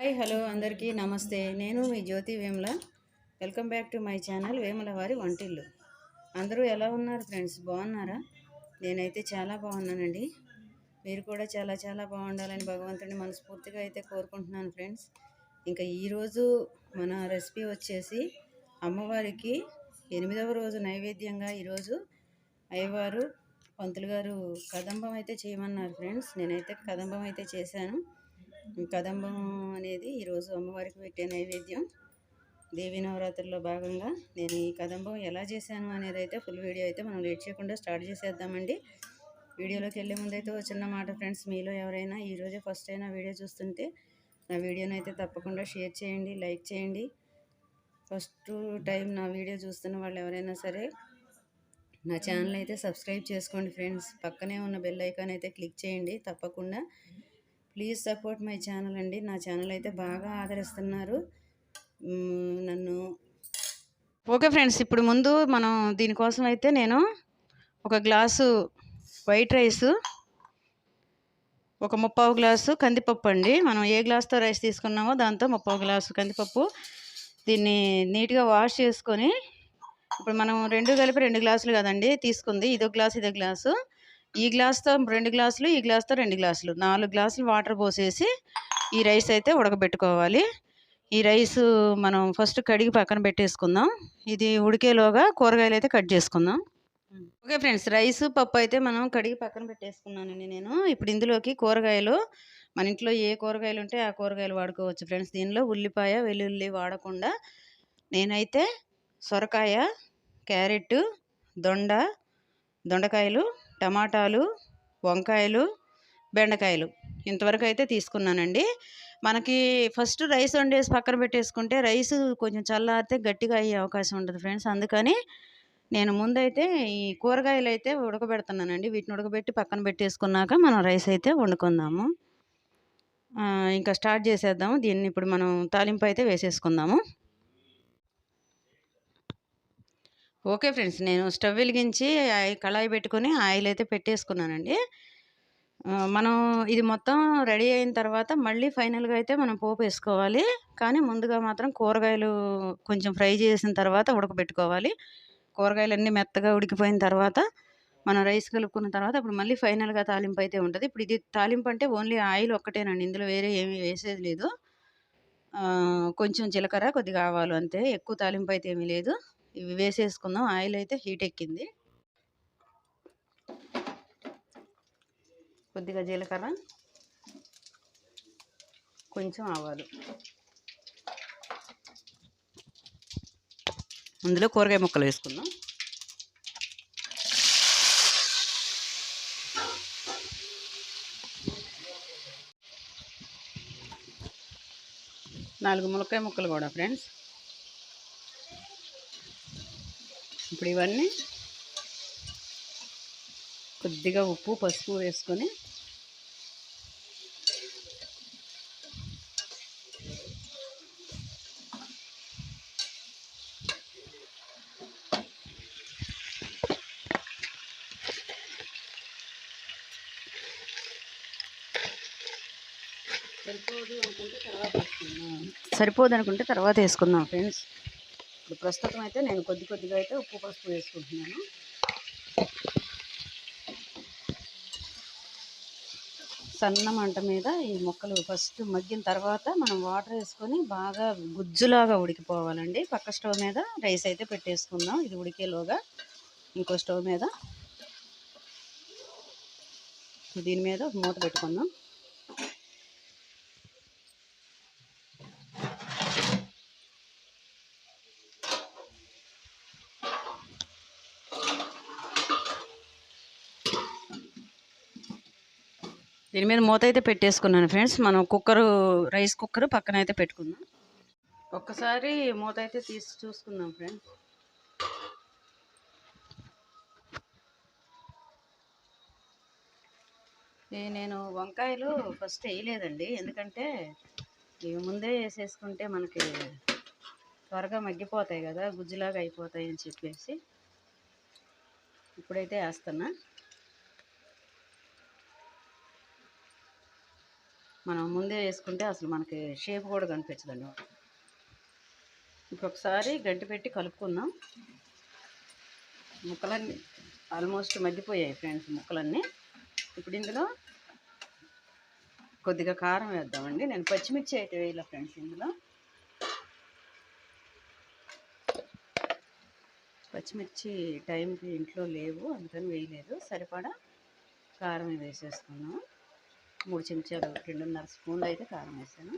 Hi hello అందరికీ నమస్తే. నేను మీ Jyothi Vemula. Welcome back to my channel Vemula వారి వంటిల్లు. అందరూ ఎలా ఉన్నారు ఫ్రెండ్స్? బాగున్నారా? నేనైతే చాలా బాగున్నానండి. మీరు కూడా చాలా చాలా బాగుండాలని భగవంతుడిని మనస్ఫూర్తిగా అయితే కోరుకుంటున్నాను ఫ్రెండ్స్. ఇంకా ఈరోజు మన రెసిపీ వచ్చేసి అమ్మవారికి ఎనిమిదవ రోజు నైవేద్యంగా ఈరోజు అయ్యవారు పంతులు గారు కదంబం అయితే చేయమన్నారు ఫ్రెండ్స్. నేనైతే కదంబం అయితే చేశాను. కదంబం అనేది ఈరోజు అమ్మవారికి పెట్టే నైవేద్యం. దేవీ నవరాత్రుల్లో భాగంగా నేను ఈ కదంబం ఎలా చేశాను అనేది అయితే ఫుల్ వీడియో అయితే మనం లేట్ చేయకుండా స్టార్ట్ చేసేద్దామండి. వీడియోలోకి వెళ్ళే ముందు అయితే చిన్న మాట ఫ్రెండ్స్ మీలో ఎవరైనా ఈరోజే ఫస్ట్ అయినా వీడియో చూస్తుంటే నా వీడియోని అయితే తప్పకుండా షేర్ చేయండి లైక్ చేయండి. ఫస్ట్ టైం నా వీడియో చూస్తున్న వాళ్ళు ఎవరైనా సరే నా ఛానల్ అయితే సబ్స్క్రైబ్ చేసుకోండి ఫ్రెండ్స్. పక్కనే ఉన్న బెల్ ఐకాన్ అయితే క్లిక్ చేయండి తప్పకుండా ప్లీజ్ సపోర్ట్ మై ఛానల్ అండి. నా ఛానల్ అయితే బాగా ఆదరిస్తున్నారు. నన్ను. ఓకే ఫ్రెండ్స్ ఇప్పుడు ముందు మనం దీనికోసం అయితే నేను ఒక గ్లాసు వైట్ రైస్ ఒక ముప్పావు గ్లాసు కందిపప్పు అండి. మనం ఏ గ్లాస్తో రైస్ తీసుకున్నామో దాంతో ముప్పావు గ్లాసు కందిపప్పు. దీన్ని నీట్గా వాష్ చేసుకొని ఇప్పుడు మనం రెండు కలిపి రెండు గ్లాసులు కదండి తీసుకుంది ఇదో గ్లాస్ ఇదో గ్లాసు. ఈ గ్లాస్తో రెండు గ్లాసులు ఈ గ్లాస్తో రెండు గ్లాసులు. నాలుగు గ్లాసులు వాటర్ పోసేసి ఈ రైస్ అయితే ఉడకబెట్టుకోవాలి. ఈ రైస్ మనం ఫస్ట్ కడిగి పక్కన పెట్టేసుకుందాం. ఇది ఉడికేలోగా కూరగాయలు అయితే కట్ చేసుకుందాం. ఓకే ఫ్రెండ్స్ రైస్ పప్పు అయితే మనం కడిగి పక్కన పెట్టేసుకున్నానండి నేను. ఇప్పుడు ఇందులోకి కూరగాయలు మన ఇంట్లో ఏ కూరగాయలు ఉంటే ఆ కూరగాయలు వాడుకోవచ్చు ఫ్రెండ్స్. దీనిలో ఉల్లిపాయ వెల్లుల్లి వాడకుండా నేనైతే సొరకాయ క్యారెట్ దొండ దొండకాయలు టమాటాలు వంకాయలు బెండకాయలు ఇంతవరకు అయితే తీసుకున్నానండి. మనకి ఫస్ట్ రైస్ వండేసి పక్కన పెట్టేసుకుంటే రైస్ కొంచెం చల్లారితే గట్టిగా అయ్యే అవకాశం ఉంటుంది ఫ్రెండ్స్. అందుకని నేను ముందైతే ఈ కూరగాయలు అయితే ఉడకబెడుతున్నానండి. వీటిని ఉడకబెట్టి పక్కన పెట్టేసుకున్నాక మనం రైస్ అయితే వండుకుందాము. ఇంకా స్టార్ట్ చేసేద్దాము. దీన్ని ఇప్పుడు మనం తాలింపు అయితే వేసేసుకుందాము. Okay friends. నేను స్టవ్ వెలిగించి కళాయి పెట్టుకొని ఆయిల్ అయితే పెట్టేసుకున్నానండి మనం ఇది మొత్తం రెడీ అయిన తర్వాత మళ్ళీ ఫైనల్గా అయితే మనం పోపు వేసుకోవాలి. కానీ ముందుగా మాత్రం కూరగాయలు కొంచెం ఫ్రై చేసిన తర్వాత ఉడకబెట్టుకోవాలి. కూరగాయలన్నీ మెత్తగా ఉడికిపోయిన తర్వాత మనం రైస్ కలుపుకున్న తర్వాత అప్పుడు మళ్ళీ ఫైనల్గా తాలింపు అయితే ఉంటుంది. ఇప్పుడు ఇది తాలింపు అంటే ఓన్లీ ఆయిల్ ఒక్కటేనండి. ఇందులో వేరే ఏమీ వేసేది లేదు. కొంచెం జీలకర్ర కొద్దిగా ఆవాలు అంతే. ఎక్కువ తాలింపు అయితే ఏమీ లేదు. ఇవి వేసేసుకుందాం. ఆయిల్ అయితే హీట్ ఎక్కింది. కొద్దిగా జీలకర్ర కొంచెం ఆవాలు. అందులో కూరగాయ ముక్కలు వేసుకుందాం. నాలుగు ములక్కాయ ముక్కలు కూడా ఫ్రెండ్స్. ఇప్పుడు ఇవన్నీ కొద్దిగా ఉప్పు పసుపు వేసుకొని సరిపోదు అనుకుంటే తర్వాత వేసుకుందాం. సరిపోదు అనుకుంటే తర్వాత వేసుకుందాం ఫ్రెండ్స్. ప్రస్తుతం అయితే నేను కొద్ది కొద్దిగా అయితే ఉప్పు పసుపు వేసుకుంటున్నాను. సన్న మంట మీద ఈ మొక్కలు ఫస్ట్ మగ్గిన తర్వాత మనం వాటర్ వేసుకొని బాగా గుజ్జులాగా ఉడికిపోవాలండి. పక్క స్టవ్ మీద రైస్ అయితే పెట్టేసుకుందాం. ఇది ఉడికేలోగా ఇంకో స్టవ్ మీద దీని మీద మూత పెట్టుకుందాం. దీని మీద మూత అయితే పెట్టేసుకున్నాను ఫ్రెండ్స్. మనం కుక్కరు రైస్ కుక్కర్ పక్కన అయితే పెట్టుకుందాం. ఒక్కసారి మూత అయితే తీసి చూసుకుందాం ఫ్రెండ్స్. నేను వంకాయలు ఫస్ట్ వేయలేదండి. ఎందుకంటే ఇవి ముందే వేసేసుకుంటే మనకి త్వరగా మగ్గిపోతాయి కదా గుజ్జులాగా అయిపోతాయి అని చెప్పేసి ఇప్పుడైతే వేస్తున్నా. మనం ముందే వేసుకుంటే అసలు మనకి షేప్ కూడా కనిపించదండి. ఇంకొకసారి గంటి పెట్టి కలుపుకుందాం. ముక్కలన్నీ ఆల్మోస్ట్ మగ్గిపోయాయి ఫ్రెండ్స్ ముక్కలన్నీ. ఇప్పుడు ఇందులో కొద్దిగా కారం వేద్దామండి. నేను పచ్చిమిర్చి అయితే వేయాల ఫ్రెండ్స్ ఇందులో. పచ్చిమిర్చి టైంకి ఇంట్లో లేవు అందుకని వేయలేదు. సరిపడా కారం వేసేసుకున్నాం మూడు చెంచాలు రెండున్నర స్పూన్లు అయితే కారం వేసాను.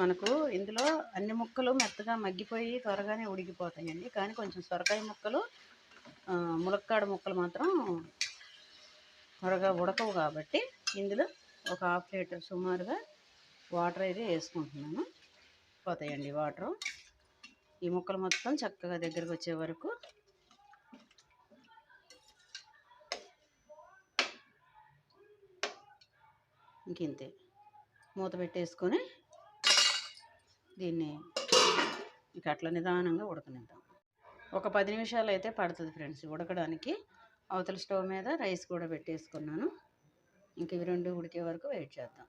మనకు ఇందులో అన్ని ముక్కలు మెత్తగా మగ్గిపోయి త్వరగానే ఉడికిపోతాయండి. కానీ కొంచెం సొరకాయ ముక్కలు ములక్కాడ ముక్కలు మాత్రం త్వరగా ఉడకవు కాబట్టి ఇందులో ఒక హాఫ్ లీటర్ సుమారుగా వాటర్ అయితే వేసుకుంటున్నాను. పోతాయండి వాటర్. ఈ ముక్కలు మొత్తం చక్కగా దగ్గరకు వచ్చే వరకు ఇంకింతే. మూత పెట్టేసుకొని దీన్ని ఇక అట్లా నిదానంగా ఉడకనిద్దాం. ఒక పది నిమిషాలు అయితే పడుతుంది ఫ్రెండ్స్ ఉడకడానికి. అవతల స్టవ్ మీద రైస్ కూడా పెట్టేసుకున్నాను. ఇంక ఇవి రెండు ఉడికే వరకు వెయిట్ చేద్దాం.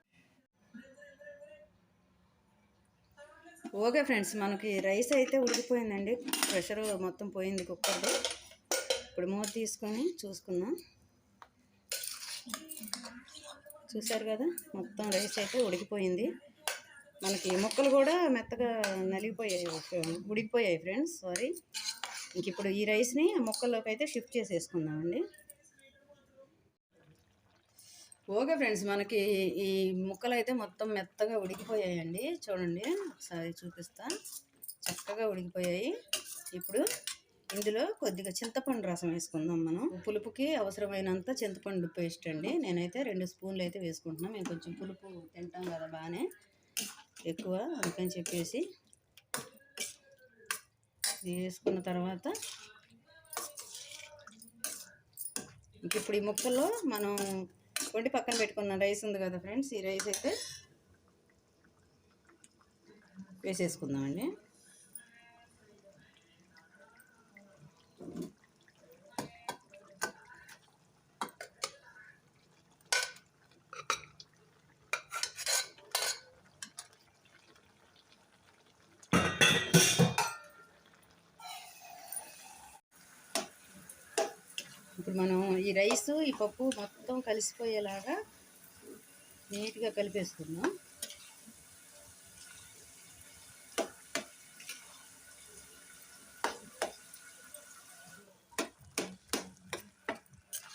ఓకే ఫ్రెండ్స్ మనకి రైస్ అయితే ఉడికిపోయిందండి. ప్రెషర్ మొత్తం పోయింది కుక్కర్లో. ఇప్పుడు మూత తీసుకొని చూసుకుందాం. చూసారు కదా మొత్తం రైస్ అయితే ఉడికిపోయింది. మనకి ముక్కలు కూడా మెత్తగా నలిగిపోయాయి ఉడికిపోయాయి ఫ్రెండ్స్ సారీ. ఇంక ఇప్పుడు ఈ రైస్ని ముక్కల్లోకి అయితే షిఫ్ట్ చేసేసుకుందామండి. ఓకే ఫ్రెండ్స్ మనకి ఈ ముక్కలు అయితే మొత్తం మెత్తగా ఉడికిపోయాయండి. చూడండి ఒకసారి చూపిస్తా. చక్కగా ఉడికిపోయాయి. ఇప్పుడు ఇందులో కొద్దిగా చింతపండు రసం వేసుకుందాం మనం. పులుపుకి అవసరమైనంత చింతపండు పేస్ట్ అండి. నేనైతే రెండు స్పూన్లు అయితే వేసుకుంటున్నాను మేము కొంచెం పులుపు తింటాం కదా బాగానే. ఎక్కువ అందుకని చెప్పేసి ఇది వేసుకున్న తర్వాత ఇంక ఇప్పుడు ఈ ముక్కల్లో మనం వండి పక్కన పెట్టుకున్నాను రైస్ ఉంది కదా ఫ్రెండ్స్ ఈ రైస్ అయితే వేసేసుకుందామండి. ఇప్పుడు మనం ఈ రైసు ఈ పప్పు మొత్తం కలిసిపోయేలాగా నీట్గా కలిపేసుకుందాం.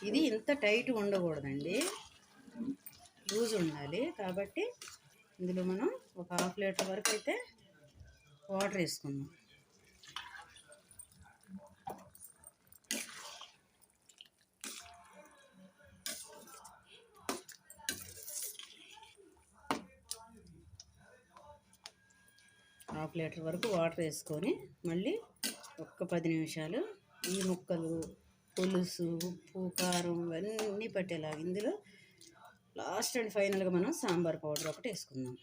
ఇది ఇంత టైట్ ఉండకూడదండి. లూజ్ ఉండాలి. కాబట్టి ఇందులో మనం ఒక హాఫ్ లీటర్ వరకు అయితే వాటర్ వేసుకుందాం. హాఫ్ లీటర్ వరకు వాటర్ వేసుకొని మళ్ళీ ఒక్క పది నిమిషాలు ఈ ముక్కలు పులుసు ఉప్పు కారం ఇవన్నీ పట్టేలాగా ఇందులో లాస్ట్ అండ్ ఫైనల్గా మనం సాంబార్ పౌడర్ ఒకటి వేసుకుందాం.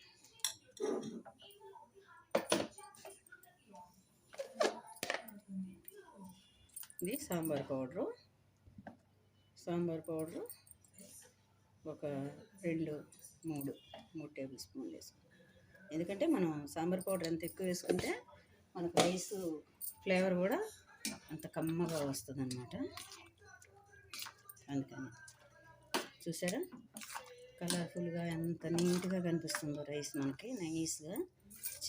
ఇది సాంబార్ పౌడరు సాంబార్ పౌడరు ఒక రెండు మూడు మూడు టేబుల్ స్పూన్లు వేసుకుందాం. ఎందుకంటే మనం సాంబార్ పౌడర్ ఎంత ఎక్కువ వేసుకుంటే మనకు రైస్ ఫ్లేవర్ కూడా అంత కమ్మగా వస్తుంది అనమాట అందుకని. చూసారా? కలర్ఫుల్గా ఎంత నీట్గా కనిపిస్తుందో రైస్ మనకి. నైస్గా.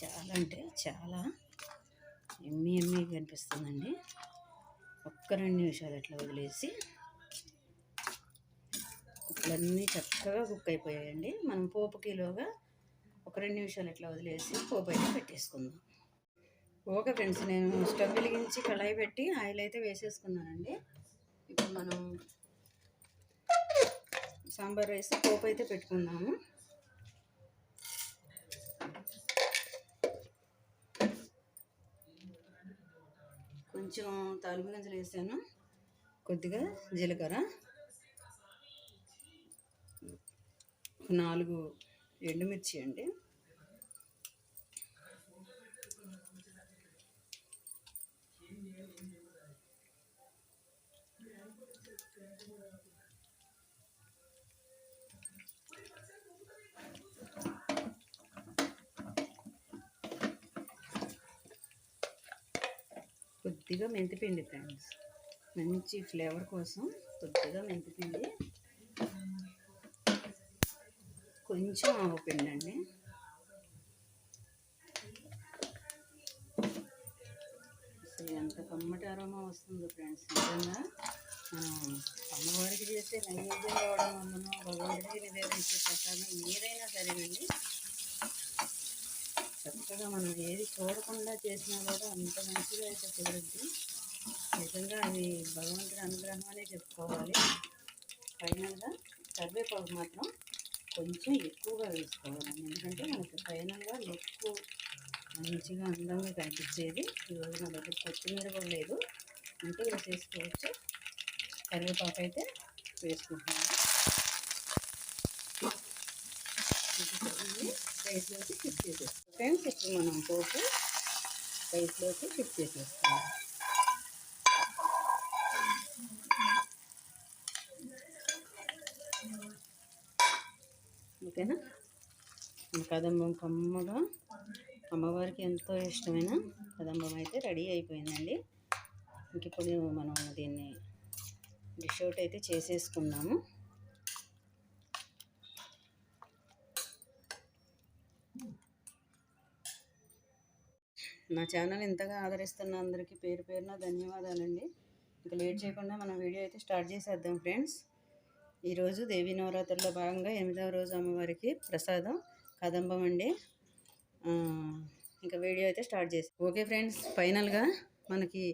చాలా అంటే చాలా ఎమ్మి ఎమ్మి కనిపిస్తుందండి. ఒక్క రెండు నిమిషాలు అట్లా వదిలేసి ఇట్లన్నీ చక్కగా కుక్ అయిపోయాయండి. మనం పోపు కిలోగా ఒక రెండు నిమిషాలు ఇట్లా వదిలేసి పోపు అయితే పెట్టేసుకుందాం. ఓకే ఫ్రెండ్స్ నేను స్టవ్ వెలిగించి కళాయి పెట్టి ఆయిల్ అయితే వేసేసుకున్నానండి. ఇప్పుడు మనం సాంబార్ రైస్ పోపు అయితే పెట్టుకుందాము. కొంచెం తాలింపు గింజలు వేసాను. కొద్దిగా జీలకర్ర. నాలుగు ఎండుమిర్చి అండి. కొద్దిగా మెంతిపిండి ఫ్రెండ్స్ మంచి ఫ్లేవర్ కోసం కొద్దిగా మెంతిపిండి కొంచెం ఆవపిండి అండి అసలు ఎంత కమ్మటి అరోమా వస్తుందో ఫ్రెండ్స్ నిజంగా? అమ్మవారికి చేసే నైవేద్యం రావడం వల్లనో భగవంతుడికి నివేదించే ప్రసాదం ఏదైనా సరేనండి చక్కగా మనం ఏది చూడకుండా చేసినా కూడా అంత మంచిగా అయితే కుదురుద్ది నిజంగా అది భగవంతుడి అనుగ్రహం అనే చెప్పుకోవాలి. ఫైనల్గా కరివేపాకు మాత్రం కొంచెం ఎక్కువగా వేసుకోవాలి. ఎందుకంటే మనకి ఫైనల్గా లుక్ మంచిగా అందంగా కనిపించేది. ఈరోజు నా దగ్గర కొత్తిమీర కూడా లేదు. అంటే ఇలా చేసుకోవచ్చు. కరివేపాకు అయితే వేసుకుంటున్నాను. రైస్లోకి షిఫ్ట్ చేసేస్తాం ఫ్రెండ్స్ ఇప్పుడు మనం పోపు రైస్లోకి షిఫ్ట్ చేసేస్తాం ఓకేనా మన కదంబం కమ్మగా. అమ్మవారికి ఎంతో ఇష్టమైన కదంబం అయితే రెడీ అయిపోయిందండి. ఇంక ఇప్పుడు మనం దీన్ని డిష్ అవుట్ అయితే చేసేసుకున్నాము నా ఛానల్ ఇంతగా ఆదరిస్తున్న అందరికీ పేరు పేరున ధన్యవాదాలండి. ఇంకా లేట్ చేయకుండా మనం వీడియో అయితే స్టార్ట్ చేసేద్దాం ఫ్రెండ్స్. ఈరోజు దేవీ నవరాత్రుల్లో భాగంగా ఎనిమిదవ రోజు అమ్మవారికి ప్రసాదం కదంబం అండి. ఇంకా వీడియో అయితే స్టార్ట్ చేసి. ఓకే ఫ్రెండ్స్ ఫైనల్గా మనకి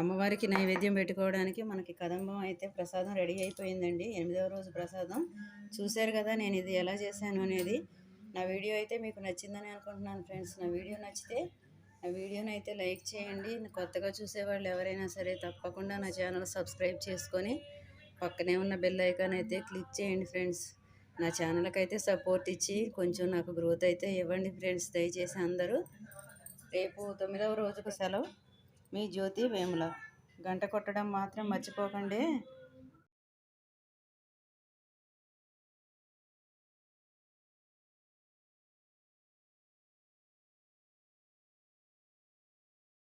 అమ్మవారికి నైవేద్యం పెట్టుకోవడానికి మనకి కదంబం అయితే ప్రసాదం రెడీ అయిపోయిందండి. ఎనిమిదవ రోజు ప్రసాదం. చూశారు కదా నేను ఇది ఎలా చేశాను అనేది. నా వీడియో అయితే మీకు నచ్చిందని అనుకుంటున్నాను ఫ్రెండ్స్. నా వీడియో నచ్చితే నా వీడియోని అయితే లైక్ చేయండి. కొత్తగా చూసేవాళ్ళు ఎవరైనా సరే తప్పకుండా నా ఛానల్ సబ్స్క్రైబ్ చేసుకొని పక్కనే ఉన్న బెల్ ఐకాన్ అయితే క్లిక్ చేయండి ఫ్రెండ్స్. నా ఛానల్కి అయితే సపోర్ట్ ఇచ్చి కొంచెం నాకు గ్రోత్ అయితే ఇవ్వండి ఫ్రెండ్స్. దయచేసి అందరూ రేపు తొమ్మిదవ రోజుకు సెలవు. మీ జ్యోతి వేముల. గంట కొట్టడం మాత్రం మర్చిపోకండి.